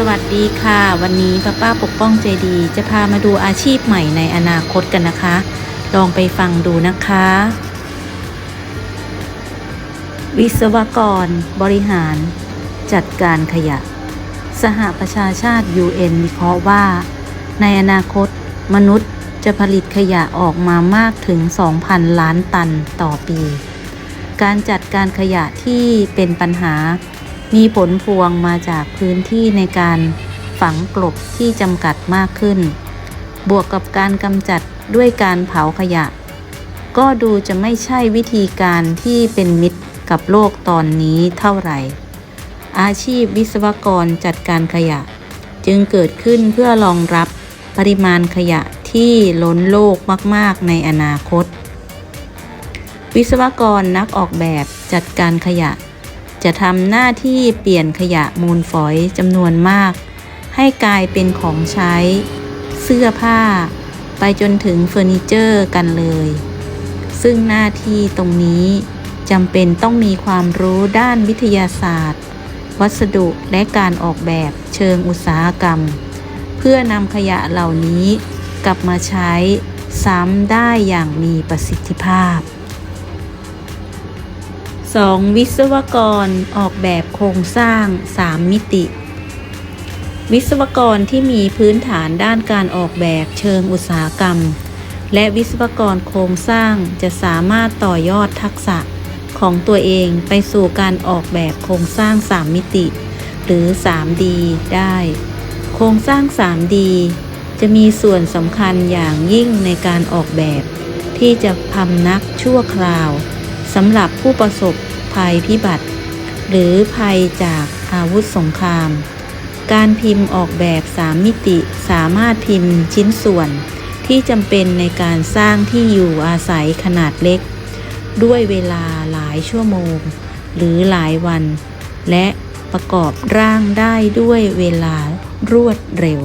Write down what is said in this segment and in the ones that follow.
สวัสดีค่ะ วันนี้ป้าป้าปกป้องใจดี จะพามาดูอาชีพใหม่ในอนาคตกันนะคะ ลองไปฟังดูนะคะ วิศวกร บริหาร จัดการขยะ สหประชาชาติ UN วิเคราะห์ว่า ในอนาคต มนุษย์จะผลิตขยะออกมามากถึง 2,000 ล้านตันต่อปี การจัดการขยะที่เป็นปัญหา มีผลพวงมาจากพื้นที่ในการฝังกลบที่จำกัดมากขึ้น บวกกับการกำจัดด้วยการเผาขยะ ก็ดูจะไม่ใช่วิธีการที่เป็นมิตรกับโลกตอนนี้เท่าไหร่ อาชีพวิศวกรจัดการขยะ จึงเกิดขึ้นเพื่อรองรับปริมาณขยะที่ล้นโลกมาก ๆ ในอนาคต วิศวกรนักออกแบบจัดการขยะ จะทำหน้าที่เปลี่ยนขยะมูลฝอยจำนวนมาก ให้กลายเป็นของใช้ เสื้อผ้า ไปจนถึงเฟอร์นิเจอร์กันเลย ซึ่งหน้าที่ตรงนี้จำเป็นต้องมีความรู้ด้านวิทยาศาสตร์ วัสดุและการออกแบบเชิงอุตสาหกรรม เพื่อนำขยะเหล่านี้กลับมาใช้ซ้ำได้อย่างมีประสิทธิภาพ 2. วิศวกรออกแบบโครงสร้าง 3 มิติ วิศวกรที่มีพื้นฐานด้านการออกแบบเชิงอุตสาหกรรม และวิศวกรโครงสร้างจะสามารถต่อยอดทักษะของตัวเองไปสู่การออกแบบโครงสร้าง 3 มิติ หรือ 3D ได้ โครงสร้าง 3D จะมีส่วนสำคัญอย่างยิ่งในการออกแบบ ที่จะพำนักชั่วคราว สำหรับผู้ประสบภัยพิบัติ หรือภัยจากอาวุธสงคราม การพิมพ์ออกแบบ 3 มิติสามารถพิมพ์ชิ้นส่วน ที่จำเป็นในการสร้างที่อยู่อาศัยขนาดเล็ก ด้วยเวลาหลายชั่วโมง หรือหลายวัน และประกอบร่างได้ด้วยเวลารวดเร็ว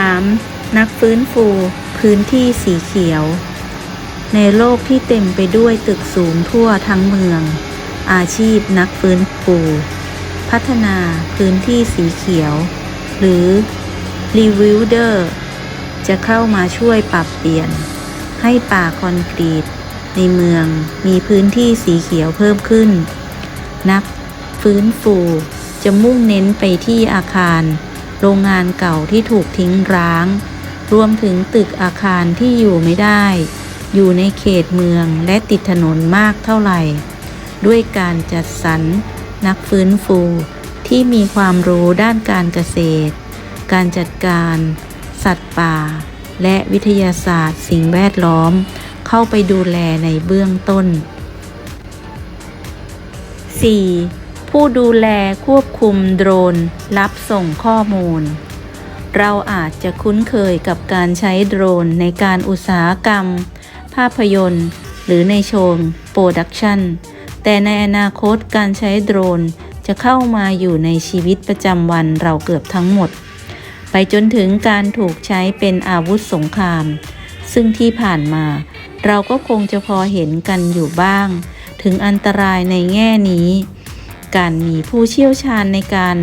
3. นักฟื้นฟูพื้นที่สีเขียว ในโลกที่เต็มไปด้วยตึกสูงทั่วทั้งเมือง อาชีพนักฟื้นฟู พัฒนาพื้นที่สีเขียว หรือ Rebuilder จะเข้ามาช่วยปรับเปลี่ยน ให้ป่าคอนกรีต ในเมืองมีพื้นที่สีเขียวเพิ่มขึ้น นักฟื้นฟูจะมุ่งเน้นไปที่อาคาร โรงงานเก่าที่ถูกทิ้งร้าง รวมถึงตึกอาคารที่อยู่ไม่ได้ อยู่ในเขตเมืองและติดถนนมากเท่าไหร่ ด้วยการจัดสรรนักฟื้นฟูที่มีความรู้ด้านการเกษตร การจัดการ สัตว์ป่า และวิทยาศาสตร์ สิ่งแวดล้อม เข้าไปดูแลในเบื้องต้น 4. ผู้ดูแลควบคุมโดรน รับส่งข้อมูล เราอาจจะคุ้นเคยกับการใช้โดรนในการอุตสาหกรรมาพยนตร์ หรือในโชว์โปรดักชันแต่ในอนาคตการใช้โดรนจะเข้ามาอยู่ในชีวิตประจำวันเราเกือบทั้งหมด ไปจนถึงการถูกใช้เป็นอาวุธสงคราม ซึ่งที่ผ่านมา เราก็คงจะพอเห็นกันอยู่บ้าง ถึงอันตรายในแง่นี้ การมีผู้เชี่ยวชาญในการ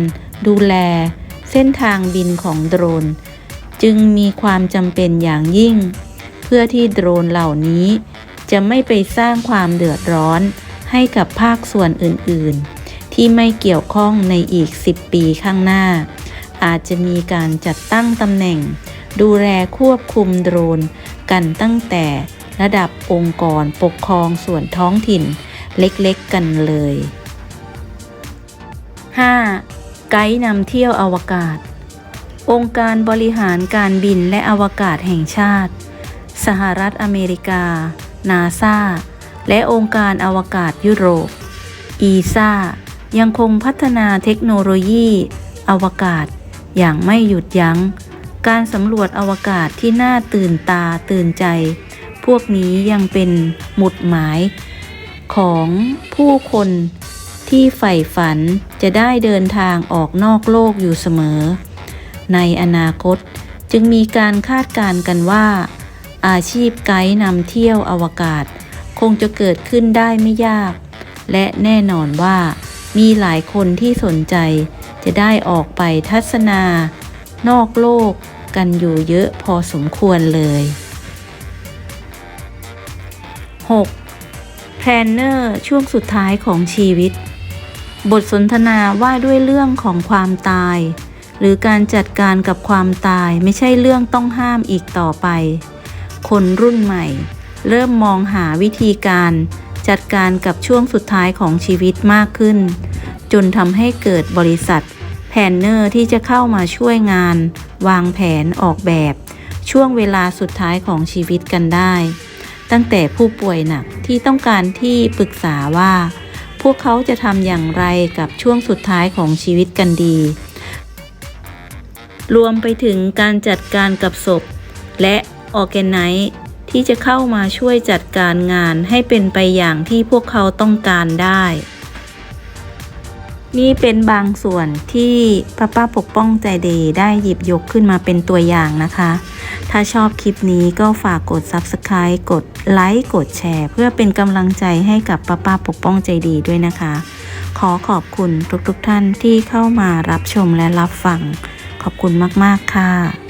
ดูแล เส้นทางบินของโดรน จึงมีความจำเป็นอย่างยิ่ง เพื่อที่โดรนเหล่านี้ จะไม่ไปสร้างความเดือดร้อนให้กับภาคส่วนอื่นๆ ที่ไม่เกี่ยวข้องในอีก 10 ปีข้างหน้า อาจจะมีการจัดตั้งตำแหน่ง ดูแลควบคุมโดรน กันตั้งแต่ระดับองค์กรปกครองส่วนท้องถิ่นเล็กๆกันเลย 5. ไกด์นำเที่ยวอวกาศ องค์การบริหารการบินและอวกาศแห่งชาติ สหรัฐอเมริกา นาซาและองค์การอวกาศยุโรป อีซายังคงพัฒนาเทคโนโลยี อวกาศอย่างไม่หยุดยัง้ง การสำรวจอวกาศที่น่าตื่นตาตื่นใจ พวกนี้ยังเป็นหมุดหมาย ของผู้คนที่ใฝ่ฝันจะได้เดินทางออกนอกโลกอยู่เสมอ ในอนาคตจึงมีการคาดการณ์กันว่า อาชีพไกด์นำเที่ยวอวกาศ คงจะเกิดขึ้นได้ไม่ยาก และแน่นอนว่า มีหลายคนที่สนใจ จะได้ออกไปทัศนา นอกโลกกันอยู่เยอะพอสมควรเลย 6. แพลนเนอร์ช่วงสุดท้ายของชีวิต บทสนทนาว่าด้วยเรื่องของความตาย หรือการจัดการกับความตายไม่ใช่เรื่องต้องห้ามอีกต่อไป คนรุ่นใหม่ เริ่มมองหาวิธีการจัดการกับช่วงสุดท้ายของชีวิตมากขึ้น จนทำให้เกิดบริษัทแพลนเนอร์ที่จะเข้ามาช่วยงาน วางแผนออกแบบ ช่วงเวลาสุดท้ายของชีวิตกันได้ ตั้งแต่ผู้ป่วยหนักที่ต้องการที่ปรึกษาว่า พวกเขาจะทำอย่างไรกับช่วงสุดท้ายของชีวิตกันดี รวมไปถึงการจัดการกับศพ และ ออแกไนซ์ที่จะเข้ามาช่วยจัดการงานให้เป็นไปอย่างที่พวกเขาต้องการได้ นี่เป็นบางส่วนที่ป้าป้าปกป้องใจเดีได้หยิบยกขึ้นมาเป็นตัวอย่างนะคะ ถ้าชอบคลิปนี้ก็ฝากกด Subscribe กดไลค์กดแชร์ เพื่อเป็นกำลังใจให้กับป้าป้าปกป้องใจดีด้วยนะคะ ขอขอบคุณทุกๆทท่านที่เข้ามารับชมและรับฟัง ขอบคุณมากๆค่ะ